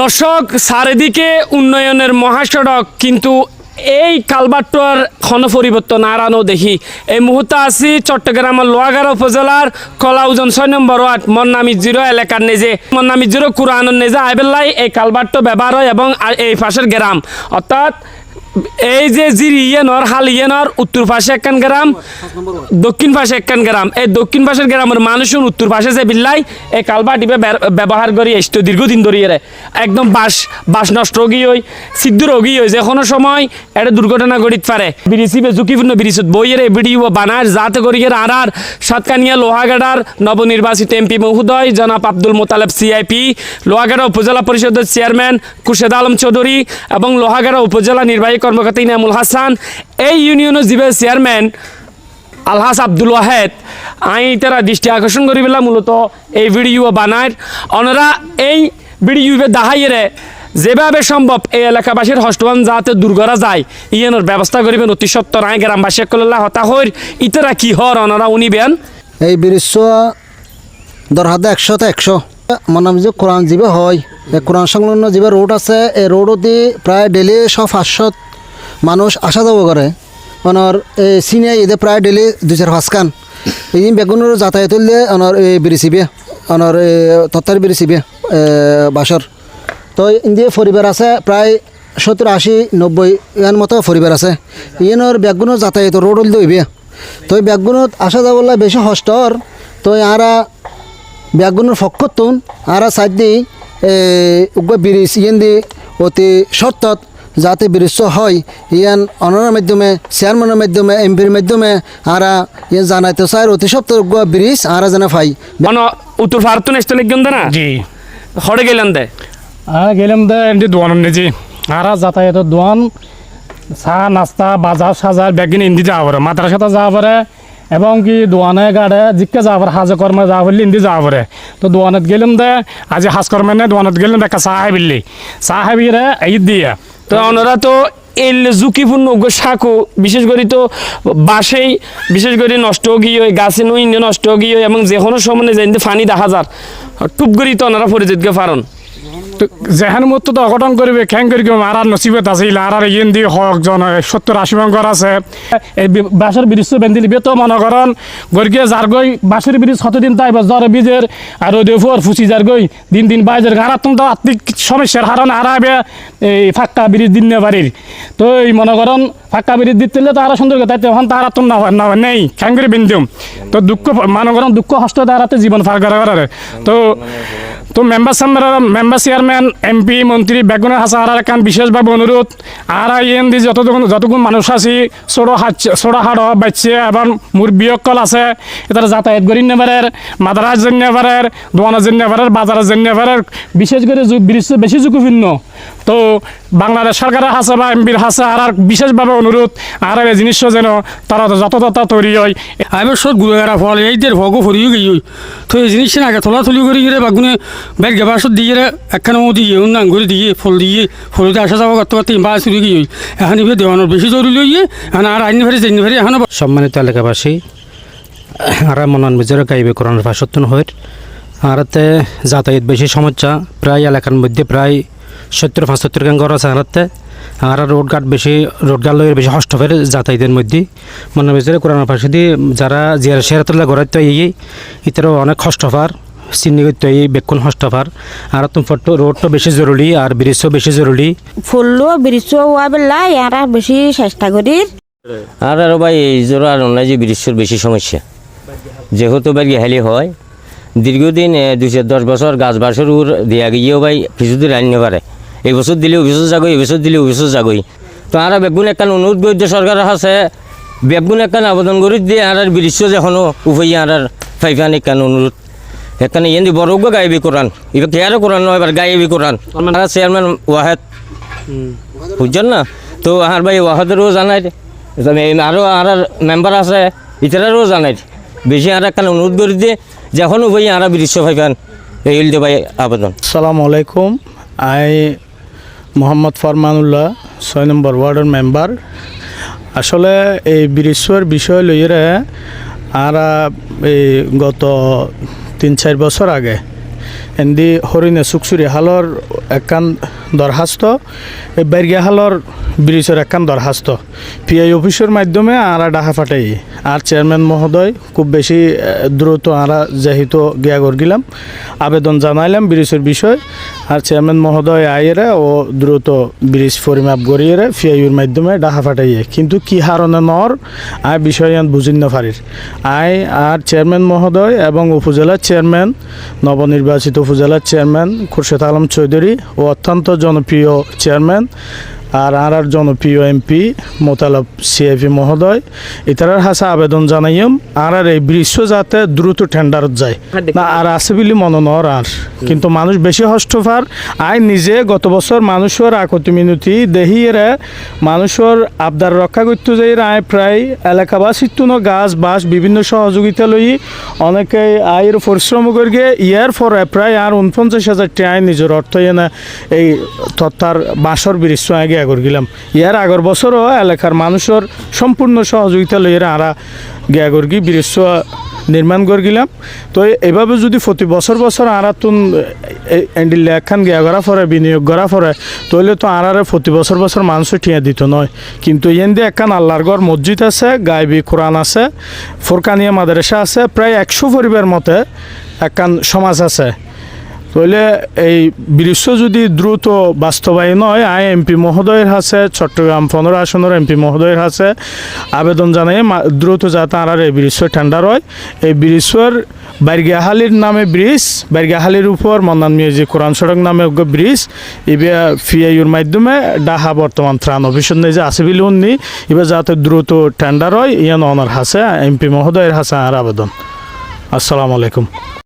দর্শক, চারিদিকে উন্নয়নের মহাসড়ক, কিন্তু এই কালবাটোয়ার ক্ষণ পরিবর্তন আরানো দেখি। এই মুহূর্তে আছি চট্টগ্রামের লোয়াগাড়া উপজেলার কলাউজন ছয় নম্বর ওয়ার্ড, মন্নামি জিরো এলাকার নেজে। মন্নামি জিরো কুরআনের নেজে আইবেল্লাই এই কালবাট্ট ব্যবহার হয় এবং এই পাশের গ্রাম। অর্থাৎ এই যে জিরি ইয়েনর হাল ইয়েনর উত্তর পাশে একখান গ্রাম, দক্ষিণ পাশে একখান গ্রাম। এই দক্ষিণ পাশের গ্রামের মানুষজন উত্তর পাশে যে বিল্লাই, এই কালবাটিবে ব্যবহার করি এসতো দীর্ঘদিন ধরিয়ে একদম বাস বাস নষ্ট গিয়ে ওই সিদ্ধ রোগী হই, যে কোনো সময় একটা দুর্ঘটনা ঘটিত পারে। বিরিসিবে ঝুঁকিপূর্ণ বিরিসত বইয়ের ভিডিও বানার যাতে করিয়ে আর আর সাতকানিয়া লোহাগাড়ার, নবনির্বাচিত এমপি মহোদয়, জনাব আব্দুল মোতালেব সিআইপি, লোহাগাড়া উপজেলা পরিষদের চেয়ারম্যান কুশেদ আলম চৌধুরী এবং লোহাগাড়া উপজেলা নির্বাহী কর্মকর্তা ইনামুল হাসান, এই ইউনিয়নের যিবে চেয়ারম্যান আলহাস আব্দুল ওয়াহেদ, আই তারা দৃষ্টি আকর্ষণ করি পেলাম, মূলত এই ভিডিও বানায়। ওনারা এই ভিডিও দাহাইয়েরে যেভাবে সম্ভব এই এলাকাবাসীর হস্তবান যাতে দূর করা যায়, ইয়েনের ব্যবস্থা করিবেন অতি সত্তর আই গ্রামবাসী করলে হতা হইর, ইতারা কি হর ওনারা উনিবেন? এই বিরিশ্ব দর হাতে একশোতে একশো। নাম যে কোরআন জীবে হয় কোরআন সংলগ্ন জীবে রোড আছে, এই রোডতে প্রায় ডেলি সব পাঁচশো মানুষ আসা যাব করে। ওনার এই চিনিয়া ঈদে প্রায় ডেলি দুই চার পাঁচখান এই বেগুনের যাতায়াত হলে ওনার এই বিরিচিবে ওনার তত্তার বিরিচিবে বাসর তো ইন্দিয়ে পরিবার আছে প্রায় সত্তর আশি নব্বই ইয়ান মতো পরিবার আছে। ইয়েনের বেগুনের যাতায়াত রোড হলে দইবে তো এই বেগুনত আসা যাবলে বেশি হষ্টর তো আরা বেগুনের ফক্কতুন আরা সাইড দি উগ্র ব্রিজ ইয়েন দি অতি শর্তত যাতে ব্রিজ হয়। ইয়ান অনার মাধ্যমে চেয়ারম্যানের মাধ্যমে এমপির মাধ্যমে আরা ইয়ান জানাইতে চাই অতি সপ্তাহ ব্রিজ আরা জানা পাই মন উত্তর ভারত নেস্ট লিখবেন না? জি। হরে গেলেন দে। আর গেলাম দে এমনি দোয়ান নেজি আর যাতায়াতের দোয়ান চা নাস্তা বাজার সাজার ব্যাগিন ইন্দি যাওয়া পারে মাদ্রাসাতে যাওয়া পারে এবং কি দোয়ানে গাড়ে জিকে যাওয়া পারে হাজে কর্মে যাওয়া পারলে ইন্দি যাওয়া পারে তো দোয়ানত গেলাম দে আজি হাজ কর্মে নে দোয়ানত গেলাম দেখা চা হাবিলি চা হাবিরে ঈদ দিয়ে। তো ওনারা তো এই ঝুঁকিপূর্ণ শাকও বিশেষ করে তো বাসেই, বিশেষ করে নষ্ট গিয়ে গাছে নই নষ্ট গিয়ে এবং যে কোনো সময় যে ফানি দেখা যার। টুপ করি তো ওনারা পরিচিত পারন যেহেন মতো তো অঘটন করবে খ্যাং করি আর আর নসিবত আছে। আর আর ইয়েন দিয়ে হক, জন সত্তর আশি মঙ্গর আছে। এই বাঁশের ব্রিজ বেঁধে নিবে তো মনে করেন গরিকে যার গই বাঁশের ব্রিজ কতদিন তাই জ্বর বীজের আর ওই দেফর ফুচি যার গই দিন দিন বাইজের আর তো আর্থিক সমস্যার হারণ হারাবে এই ফাঁকা ব্রিজ দিন বাড়ির তো এই মনে করেন ফাঁকা ব্রিজ দিতে তো আরও সুন্দর তাই তখন তারা তো না না, নেই খ্যাং করে বেঁধিম তো দুঃখ মনে করেন দুঃখ হস্ত তারাতে জীবন ফার করা তো তো মেম্বার সাম্বার মেম্বার চেয়ারম্যান, এমপি, মন্ত্রী বেগুনের হাসা আর কান বিশেষভাবে অনুরোধ। আর আই এন দি যতটুকু যতক্ষণ মানুষ আছি ছোটো হাত ছোটো হাড় বাচ্চা এবং মুরব্বীসকল আছে এটার যাতায়াত করি নেবারের, মাদারাজ জন্য পারের দোয়ানের জন্য পারের বাজারের জন্য পারের বিশেষ করে ব্রিজ বেশি ঝুঁকিপূর্ণ। তো বাংলাদেশ সরকারের হাসে বা এমপির হাসে আর বিশেষভাবে অনুরোধ আর এই জিনিস যেন তারা যত তত তৈরি হয়। আমি সব গেরা ফল, এই দের ভগো ফরিও গিয়ে তো এই জিনিস না আগে তোলা তুলি করে গিয়ে বাগুনে বের গেবার সব দিয়ে একখানে মতো দিয়ে অন্য আঙ্গুরি দিয়ে ফুল দিয়ে আসা যাওয়া করতে করতে বা চুরি গিয়ে এখন এবার দেওয়ানোর বেশি জরুরি হয়ে এখন আর আইনি ফেরি জানি ফেরি এখন সম্মানিত এলাকাবাসী আর মনান মিজোর গাইবে কোরআনের ভাষত্তন হয়ে আরাতে যাতায়াত বেশি সমস্যা প্রায় এলাকার মধ্যে প্রায় সত্তর পঁচাত্তর গান ঘর আছে আরাতে আর রোড ঘাট বেশি রোড ঘাট লগে বেশি হষ্ট ফের যাতায়াতের মধ্যে মনের ভিতরে কোরআনের ভাষা দিয়ে যারা জিয়ার সেরাতুল্লাহ ঘরাতে এই ইতারও অনেক কষ্ট পার করতে এই বেকুন হষ্ট পার আর তুমি ফটো রোডটা বেশি জরুরি আর ব্রিজও বেশি জরুরি। ফুললো বৃক্ষ হওয়া বেলা ইয়ারা বেশি চেষ্টা করি আর আর ভাই এই জোর আর অন্য যে বৃষ্টির বেশি সমস্যা। যেহেতু বাড়ি হেলি হয় দীর্ঘদিন দুশো দশ বছর গাছ বাসের উর দিয়া গিয়েও ভাই কিছুদিন রান্না পারে এই বছর দিলে অফিসও যাগই এই বছর দিলে অফিসও যাগই তো আর বেগুন একখান অনুরোধ করে দিয়ে আছে কাছে বেগুন একখান আবেদন করে দিয়ে আর বৃষ্টি যখনও উপাই আর ফাইফান একখান অনুরোধ এখানে বড় গাইবি কোরআন। এবার কেয়ারও কোরআন নয় এবার গাইবি কোরআন। আর চেয়ারম্যান ওয়াহেদ। বুঝছেন না? তো আর ভাই ওয়াহাদেরও জানাই আরও আর মেম্বার আছে ইতারারও জানাই বেশি আর একখান অনুরোধ করে দিয়ে যখন ভাই আর বিশ্ব ভাইবেন এই হইল ভাই আবেদন। আসসালামু আলাইকুম। আই মোহাম্মদ ফরমানুল্লাহ ছয় নম্বর ওয়ার্ডের মেম্বার। আসলে এই ব্রিজের বিষয় লইরে আর এই গত তিন চার বছর আগে। এন্দি হরিণে সুকসুরি হালর একখান দরখাস্ত এই বেরগিয়া হালর ব্রিজের একখান দরখাস্ত পিআই অফিসের মাধ্যমে আরা ডাহা ফাটাই। আর চেয়ারম্যান মহোদয়, খুব বেশি দ্রুত আরা যেহেতু গিয়া গেলাম আবেদন জানাইলাম ব্রিজের বিষয়। আর চেয়ারম্যান মহোদয় আইয়েরে ও দ্রুত ব্রিজ পরিমাপ করিয়ে ফিআইউর মাধ্যমে ডাহা ফাটাইয়ে। কিন্তু কি হারণে নর, আই বিষয় বুঝিন না পারির আই আর চেয়ারম্যান মহোদয় এবং উপজেলার চেয়ারম্যান, নবনির্বাচিত উপজেলার চেয়ারম্যান খুরশেদ আলম চৌধুরী ও অত্যন্ত জনপ্রিয় চেয়ারম্যান আর আর আর জনপ্রিয় এমপি মোতালব সিএফি মহোদয় ইতারার হাসা আবেদন জানাইম আর আর এই ব্রিজ যাতে দ্রুত টেন্ডারত যায়। না আর আছে বলে মনে নর আর। কিন্তু মানুষ বেশি হস্তফার আই নিজে গত বছর মানুষের আকতি মিনতি দেহিয়েরে মানুষের আবদার রক্ষা করতে যাই আয় প্রায় এলাকাবাসীর তুনো গাছ বাস বিভিন্ন সহযোগিতা লই অনেকে আয়ের পরিশ্রম করিয়ে ইয়ার পরে প্রায় আর উনপঞ্চাশ হাজার টাকা নিজের অর্থ এনে এই তত্ত্বার বাঁশর ব্রিজ আগে আগর গেলাম। ইয়ার আগর বছরও এলাকার মানুষের সম্পূর্ণ সহযোগিতা লইয়ে আরা গিয়াগর গি ব্রিজ নির্মাণ করে গেলাম। তো এভাবে যদি প্রতি বছর বছর আরাতুন এন্ডিল একখান গিয়া করা পরে, বিনিয়োগ করা পরে তাহলে তো আরারে প্রতি বছর বছর মানুষ ঠিয়া দিত নয়। কিন্তু এন একখান আল্লাহর গড় মসজিদ আছে, গাইবি কোরআন আছে, ফোরকানিয়া মাদ্রাসা আছে, প্রায় একশো পরিবার মতে একখান সমাজ আছে। তাহলে এই দৃশ্য যদি দ্রুত বাস্তবায়ন হয়, আই এমপি মহোদয়ের হাতে চট্টগ্রাম পনেরো আসনের এমপি মহোদয়ের হাতে আবেদন জানাই দ্রুত যাতে আর এই ব্রিজ টেন্ডার হয়। এই ব্রিজের বাইরগাহালির নামে ব্রিজ বাইরগাহালির উপর মন্নান মিয়াজি কোরআন সড়ক নামে ব্রিজ এবার ফিআইউর মাধ্যমে ডাহা বর্তমান ত্রাণ অফিসের নেই যে আছে বিলি উন্নি এবার যাতে দ্রুত টেন্ডার হয়, ইয়ান অনার হাসে এমপি মহোদয়ের হাসে আর আবেদন। আসসালামু আলাইকুম।